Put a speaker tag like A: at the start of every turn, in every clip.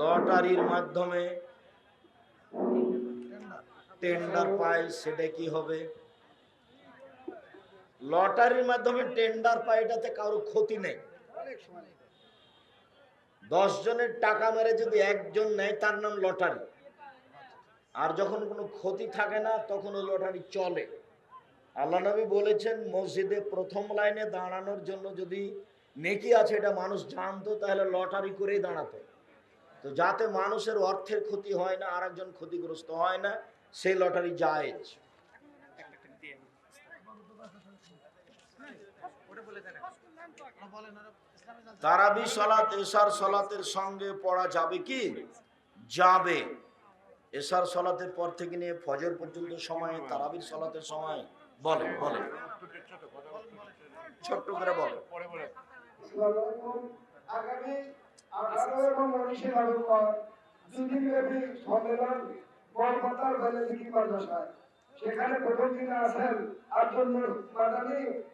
A: লটারির মাধ্যমে টেন্ডার পায়, সেটা কি হবে? লটারির মাধ্যমে টেন্ডার পায়, এটাতে কারও ক্ষতি নেই। দশ জনের টাকা মেরে যদি একজন নেয়, তার নাম লটারি। আর যখন কোনো ক্ষতি থাকে না, তখন ওই লটারি চলে। আল্লাহ নবী বলেছেন, মসজিদে প্রথম লাইনে দাঁড়ানোর জন্য যদি নেকি আছে, এটা মানুষ জানতো, তাহলে লটারি করেই দাঁড়াতো। তো যাতে মানুষের অর্থের ক্ষতি হয় না আর একজন ক্ষতিগ্রস্ত হয় না, সেই লটারি জায়েজ। তারাবি সালাত, এশার সলাতের সঙ্গে পড়া যাবে কি? যাবে। এশার সলাতের পর থেকে নিয়ে ফজর পর্যন্ত সময়, তারাবির সলাতের সময়। বলে বলে। ছোট্ট করে বলে।
B: আগামী আঠারো এবং উনিশে সেখানে প্রথম দিনে আছেন আব্দুল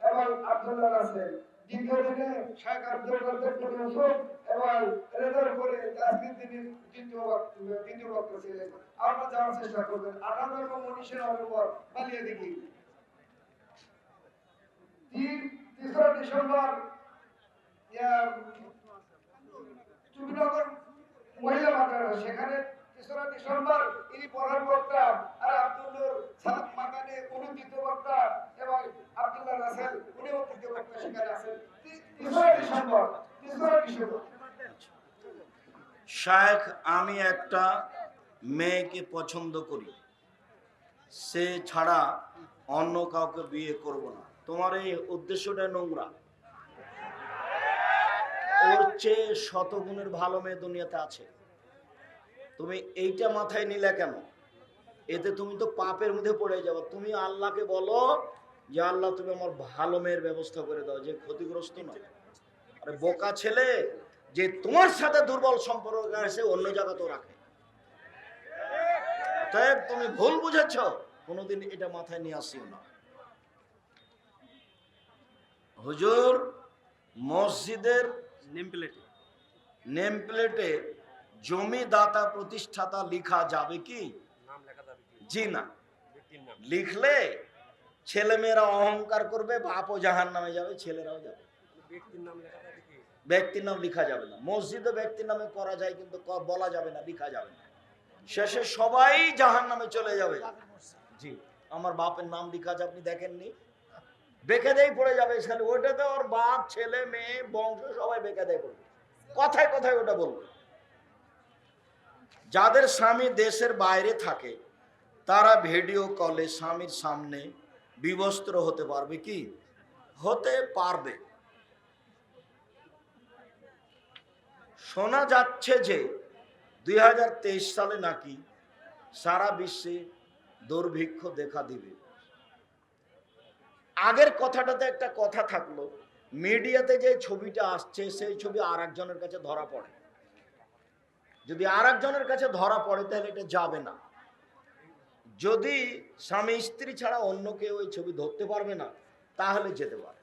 B: এবং আব্দুল্লাহ রাসেল। দ্বিতীয় দিনে শেখ আব্দুল ইউসুফ এবং রেজার করে আজকের দিনে দ্বিতীয় দ্বিতীয় বক্তা ছিলেন। আপনারা যাওয়ার চেষ্টা করবেন। আঠারো এবং উনিশে নভেম্বর বালিয়ে দিঘি তিন, তেসরা ডিসেম্বর চুবিনগর মহিলা মাদ্রাসা সেখানে তেসরা ডিসেম্বর ইনি প্রধান আর আব্দুল্লুর এবং আব্দুল্লাহ রাসেল সেখানে আছেন। তেসরা ডিসেম্বর তেসরা ডিসেম্বর
A: শায়েখ, আমি একটা মেয়েকে পছন্দ করি। সে ছাড়া অন্য কাউকে বিয়ে করব না। তোমার এই উদ্দেশ্যটা নোংরা। ওর চেয়ে শতগুণের ভালো মেয়ে দুনিয়াতে আছে। তুমি এইটা মাথায় নিলে কেন? এতে তুমি তো পাপের মধ্যে পড়ে যাব। তুমি আল্লাহকে বলো যে, আল্লাহ, তুমি আমার ভালো মেয়ের ব্যবস্থা করে দাও, যে ক্ষতিগ্রস্ত নয়। আরে বোকা ছেলে, যে তোমার সাথে দুর্বল সম্পর্ক আছে অন্য জায়গা তো রাখে তুমি ভুল বুঝেছ, কোনোদিন এটা মাথায় নিয়ে আসিও না। হুজুর, মসজিদের
C: নেম প্লেটে
A: নেম প্লেটে জমিদাতা প্রতিষ্ঠাতা লেখা যাবে কি?
C: নাম লেখা
A: জি না। লিখলে ছেলেমেয়েরা অহংকার করবে বাপও জাহান নামে যাবে ছেলেরাও যাবে।
C: ব্যক্তির নাম লেখা যাবে কি?
A: ব্যক্তির নাম লেখা যাবে না। মসজিদে ব্যক্তির নামে করা যায় কিন্তু বলা যাবে না লেখা যাবে না। শেষে সবাই জাহান নামে চলে যাবে। জি আমার বাপের নাম লেখা আছে আপনি দেখেননি? বেকাদেই পড়ে যাবে খালি ওটাতে ওর বাপ, ছেলে, মেয়ে, বংশ সবাই বেকাদেই পড়বে। কথায় কথায় ওটা বলবে। যাদের স্বামী দেশের বাইরে থাকে, তারা ভিডিও কলে স্বামীর সামনে বিবস্ত্র হতে পারবে কি? হতে পারবে। শোনা যাচ্ছে যে দুই হাজার তেইশ সালে নাকি সারা বিশ্বে দুর্ভিক্ষ দেখা দিবে। আগের কথাটাতে একটা কথা থাকল, মিডিয়াতে যে ছবিটা আসছে, সেই ছবি আর একজনের কাছে ধরা পড়ে। যদি আর একজনের কাছে ধরা পড়ে, তাহলে এটা যাবে না। যদি স্বামী স্ত্রী ছাড়া অন্য কেউ ওই ছবি ধরতে পারবে না, তাহলে যেতে পারে।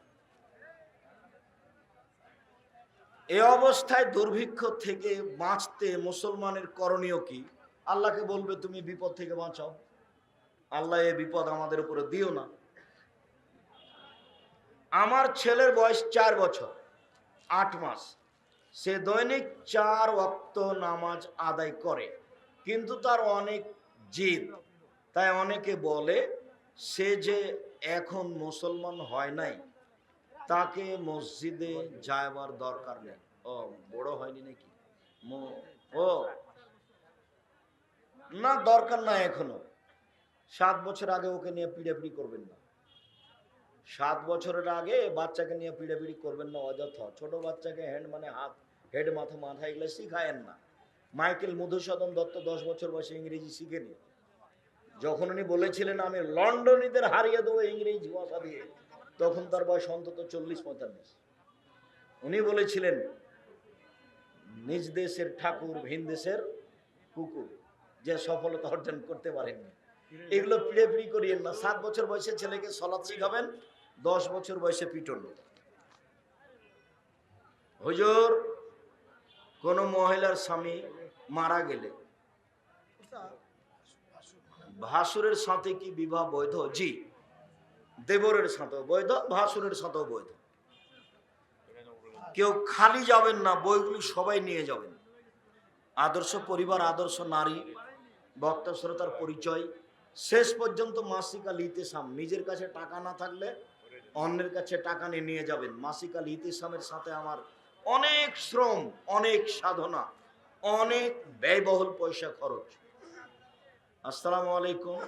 A: এ অবস্থায় দুর্ভিক্ষ থেকে বাঁচতে মুসলমানের করণীয় কি? আল্লাহকে বলবে, তুমি বিপদ থেকে বাঁচাও। আল্লাহ এ বিপদ আমাদের উপরে দিও না। আমার ছেলের বয়স চার বছর, আট মাস। সে দৈনিক চার ওয়াক্ত নামাজ আদায় করে, কিন্তু তার অনেক জিদ। তাই অনেকে বলে, সে যে এখন মুসলমান হয় নাই, তাকে মসজিদে যাইবার দরকার নেই। ও, বড় হয়নি নাকি? ও। না, দরকার না এখনও। সাত বছর আগে ওকে নিয়ে পিড়াপিড়ি করবেন না। সাত বছরের আগে বাচ্চাকে নিয়ে পিড়াপিড়ি করবেন না, অযথা। ছোট বাচ্চাকে হ্যান্ড মানে হাত হেড মাথা মাথা এগুলো শিখায়েন না। মাইকেল মধুসূদন দত্ত দশ বছর বয়সে ইংরেজি শিখেনি যখন উনি বলেছিলেন, আমি লন্ডনীদের হারিয়ে দেবো ইংরেজি ভাষা দিয়ে, তখন তার বয়স অন্তত চল্লিশ পঁয়তাল্লিশ। উনি বলেছিলেন, নিজ দেশের ঠাকুর, ভিন দেশের কুকুর, যে সফলতা অর্জন করতে পারেননি। এগুলো পিড়ে পিড়ি করিয়েন না। সাত বছর বয়সে ছেলেকে সলাৎ শিখাবেন দশ বছর বয়সে পিটন। হুজুর, কোন মহিলার স্বামী মারা গেলে ভাসুরের সাথে কি বিবাহ বৈধ? জি, দেবরের সাথে বৈধ, ভাসুরের সাথেও বৈধ। কেউ খালি যাবেন না, বইগুলি সবাই নিয়ে যাবেন। আদর্শ পরিবার, আদর্শ নারী, বক্তা, শ্রোতার পরিচয়। শেষ পর্যন্ত মাসিকা লিতে সাম, নিজের কাছে টাকা না থাকলে অন্যের কাছে টাকা নিয়ে নিয়ে যাবেন। মাসিকা ইতিসামের সাথে আমার অনেক শ্রম, অনেক সাধনা, অনেক ব্যয়বহুল পয়সা খরচ। আসসালামু আলাইকুম।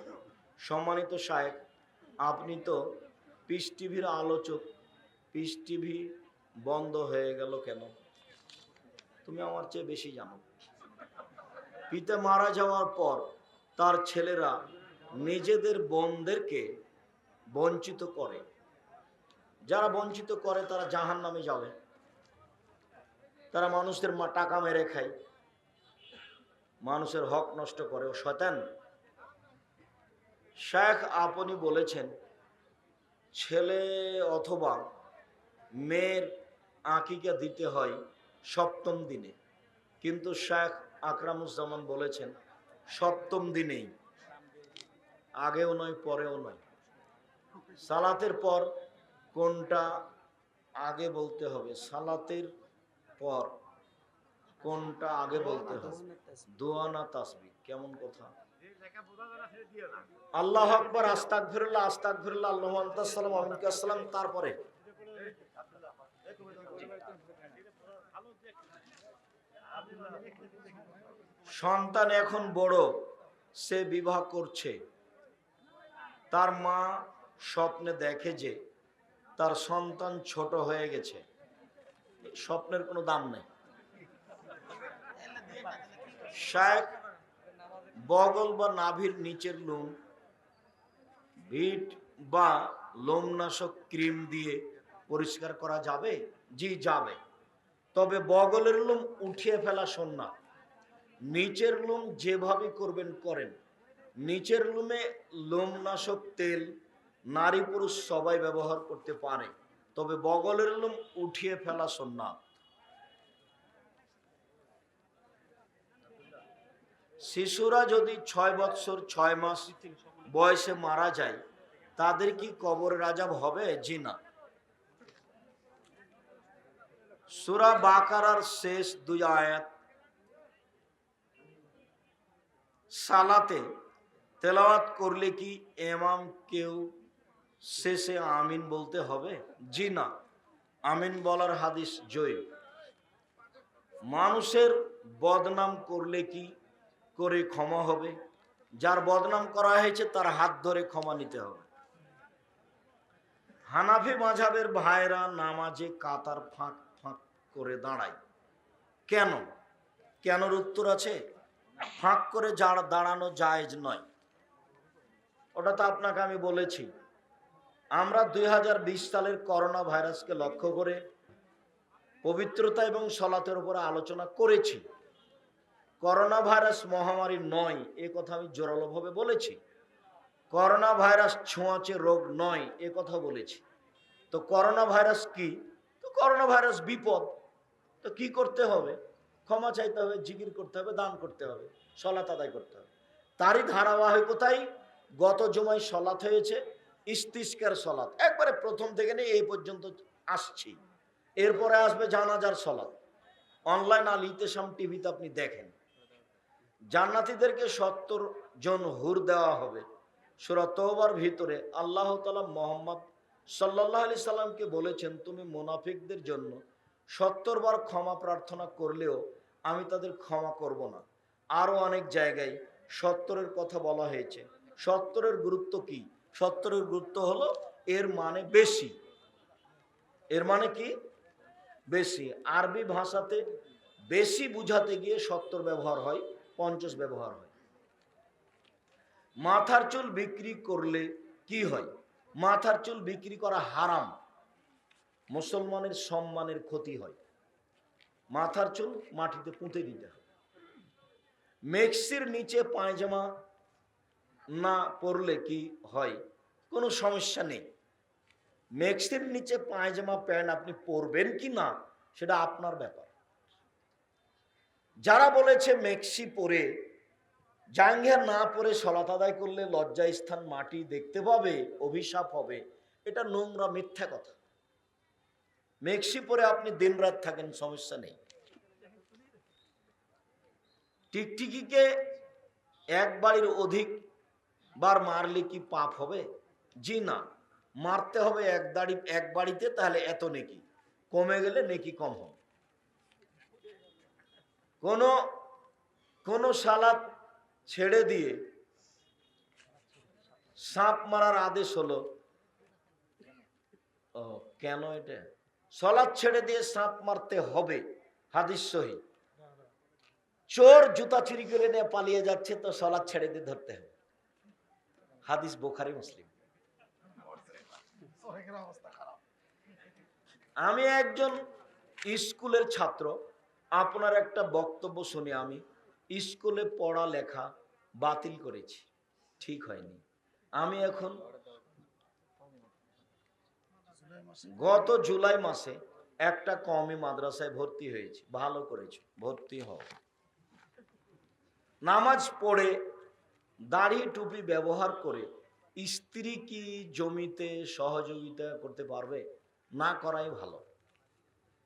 A: সম্মানিত সাহেব আপনি তো পিস টিভির আলোচক, পিস টিভি বন্ধ হয়ে গেল কেন? তুমি আমার চেয়ে বেশি জানো। পিতা মারা যাওয়ার পর তার ছেলেরা নিজেদের বোনদেরকে বঞ্চিত করে। যারা বঞ্চিত করে, তারা জাহান নামে যাবে। তারা মানুষের টাকা মেরে খায়। মানুষের হক নষ্ট করে। ও শয়তান, শেখ আপনি বলেছেন, ছেলে অথবা মেয়ের আঁকিকা দিতে হয় সপ্তম দিনে। কিন্তু শেখ আকরামুজ্জামান বলেছেন, সপ্তম দিনেই। আগেও নয়, পরেও নয়। সালাতের পর কোনটা আগে বলতে হবে? সালাতের পর কোনটা আগে বলতে হবে? দোয়া না তাসবি কেমন কথা? আল্লাহ আকবর আস্তাক ফিরুল্লাহ আস্তাক ফিরুল্লাহ আল্লাহ আলমিকাসালাম তারপরে? সন্তান এখন বড় সে বিবাহ করছে। তার মা স্বপ্নে দেখে যে তার সন্তান ছোট হয়ে গেছে। স্বপ্নের কোনো দাম নেই। শায়েখ বগল বা নাভির নিচের লোম, ভিট বা লোমনাশক ক্রিম দিয়ে পরিষ্কার করা যাবে? জি, যাবে। তবে বগলের লোম উঠিয়ে ফেলা সন্না নিচের লোম যেভাবে করবেন, করেন। নিচের লোমে লোমনাশক তেল নারী পুরুষ সবাই ব্যবহার করতে পারে, তবে বগলের লোম উঠিয়ে ফেলা সন্না শিশুরা যদি ছয় বৎসর, ছয় মাস বয়সে মারা যায়, তাদের কি কবরের আজাব হবে? জি না। সুরা বাকারার শেষ দুই আয়াত। সালাতে তেলাওয়াত করলে কি এমাম কেউ শেষে আমিন বলতে হবে? জি না। আমিন বলার হাদিস জয় মানুষের বদনাম করলে কি করে ক্ষমা হবে? যার বদনাম করা হয়েছে, তার হাত ধরে ক্ষমা নিতে হবে। হানাফি মাঝাবের ভাইরা নামাজে কাতার ফাঁক ফাঁক করে দাঁড়ায়। কেন? কেনর উত্তর আছে? ফাঁক করে যারা দাঁড়ানো জায়েজ নয়। ওটা তো আপনাকে আমি বলেছি। আমরা দুই হাজার বিশ সালের করোনা ভাইরাসকে লক্ষ্য করে পবিত্রতা এবং সলাতের উপরে আলোচনা করেছি। করোনা ভাইরাস মহামারী নয়, এ কথা আমি জোরালোভাবে বলেছি। করোনা ভাইরাস ছোঁয়াচে রোগ নয়, এ কথা বলেছি। তো করোনা ভাইরাস কি? তো করোনা ভাইরাস বিপদ। তো কি করতে হবে? ক্ষমা চাইতে হবে, জিকির করতে হবে, দান করতে হবে সলাত আদায় করতে হবে। তারই ধারাবাহিকতাই গত জমায় সলাত হয়েছে। ইস্তিস্কার সলাত একবারে প্রথম থেকে নিয়ে এই পর্যন্ত আসছি। এরপরে আসবে জানাজার সলাত অনলাইন আল ইতেসাম টিভিতে আপনি দেখেন। জান্নাতীদেরকে সত্তর জন হুর দেওয়া হবে। সুরা তওবার ভিতরে আল্লাহ তালা মোহাম্মদ সাল্লাহ আলি সাল্লামকে বলেছেন, তুমি মোনাফিকদের জন্য সত্তর বার ক্ষমা প্রার্থনা করলেও আমি তাদের ক্ষমা করব না। আরও অনেক জায়গায় সত্তরের কথা বলা হয়েছে। সত্তরের গুরুত্ব কি? সত্তরের গুরুত্ব হলো এর মানে বেশি। এর মানে কি? বেশি। আরবি ভাষাতে বেশি বুঝাতে গিয়ে সত্তর ব্যবহার হয়, পঞ্চাশ ব্যবহার হয়। মাথার চুল বিক্রি করলে কি হয়? মাথার চুল বিক্রি করা হারাম। মুসলমানের সম্মানের ক্ষতি হয়। মাথার চুল মাটিতে পুঁতে দিতে হয়। মেক্সির নিচে পায়জামা না পরলে কি হয়? কোনো সমস্যা নেই। মেক্সির নিচে পায়জামা, প্যান্ট আপনি পরবেন কি না, সেটা আপনার ব্যাপার। যারা বলেছে মেক্সি পরে জাঙ্গিয়া না পরে সলাত আদায় করলে লজ্জা স্থান মাটি দেখতে পাবে, অভিশাপ হবে, এটা নোংরা মিথ্যা কথা। মেক্সি পরে আপনি দিনরাত থাকেন, সমস্যা নেই। টিকটিকিকে এক বাড়ির অধিক বার মারলে কি পাপ হবে? জি না। মারতে হবে এক দাড়ি, এক বাড়িতে, তাহলে এত নেকি। কমে গেলে নেকি কম হবে। কোনো কোনো সালাদ ছেড়ে দিয়ে সাপ মারার আদেশ হলো। ও, কেন এটা? সলাদ ছেড়ে দিয়ে সাপ মারতে হবে, হাদিস সহি। চোর জুতা চুরি করে নিয়ে পালিয়ে যাচ্ছে, তো সলাদ ছেড়ে দিয়ে ধরতে হবে। হাদিস বোখারি, মুসলিম। আমি একজন স্কুলের ছাত্র, আপনার একটা বক্তব্য শুনে আমি, স্কুলে পড়া লেখা বাতিল করেছি, ঠিক হয়নি। আমি এখন গত জুলাই মাসে একটা কমই মাদ্রাসায় ভর্তি হয়েছি, ভালো করেছি, ভর্তি হও। নামাজ পড়ে দাড়ি টুপি ব্যবহার করে স্ত্রী কি জমিতে সহযোগিতা করতে পারবে? না করাই ভালো।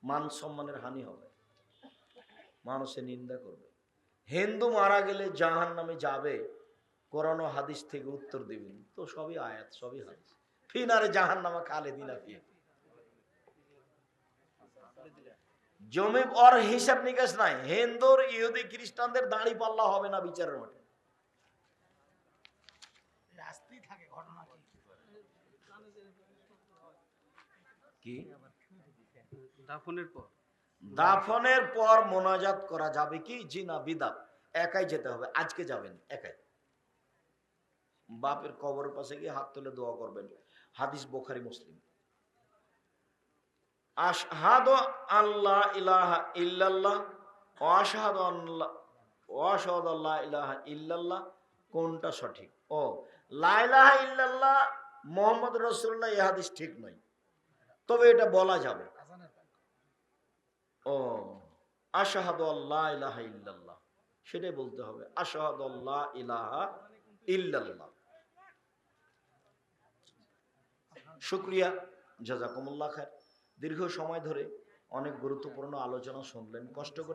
A: মান সম্মানের হানি হবে। মানুষের নিন্দা করবে। হিন্দু মারা গেলে জাহান নামে যাবে। কোরআন হাদিস থেকে উত্তর দিবেন। তো সবই আয়াত, সবই হাদিস। ফিনারে জাহান নামা খালে দিনা জমি ওর হিসাব নিকাশ নাই। হিন্দুর, ইহুদি, খ্রিস্টানদের দাড়ি পাল্লা হবে না বিচারের মাঠে। কি?
C: দাফনের পর।
A: দাফনের পর মোনাজাত করা যাবে কি? জি না বিদাত। একাই যেতে হবে। আজকে যাবেন একাই। বাপের কবরের পাশে গিয়ে হাত তুলে দোয়া করবেন। হাদিস বোখারি মুসলিম। আশহাদু আল্লাহ ইলাহা ইল্লাল্লাহ ওয়া আল্লাহ ওয়া আল্লাহ ইলাহা ইল্লাল্লাহ। কোনটা সঠিক? ও লা ইলাহা ইল্লাল্লাহ মোহাম্মদ রাসূলুল্লাহ এই হাদিস ঠিক নয়। তবে এটা বলা যাবে ও আশাহাদ আল্লাহ ইলাহা ইল্লাল্লাহ। সেটাই বলতে হবে আশাহাদ আল্লাহ ইলাহা ইল্লাল্লাহ। শুক্রিয়া জাজাকুমুল্লাহ খায় দীর্ঘ সময় ধরে অনেক গুরুত্বপূর্ণ আলোচনা শুনলেন কষ্ট করে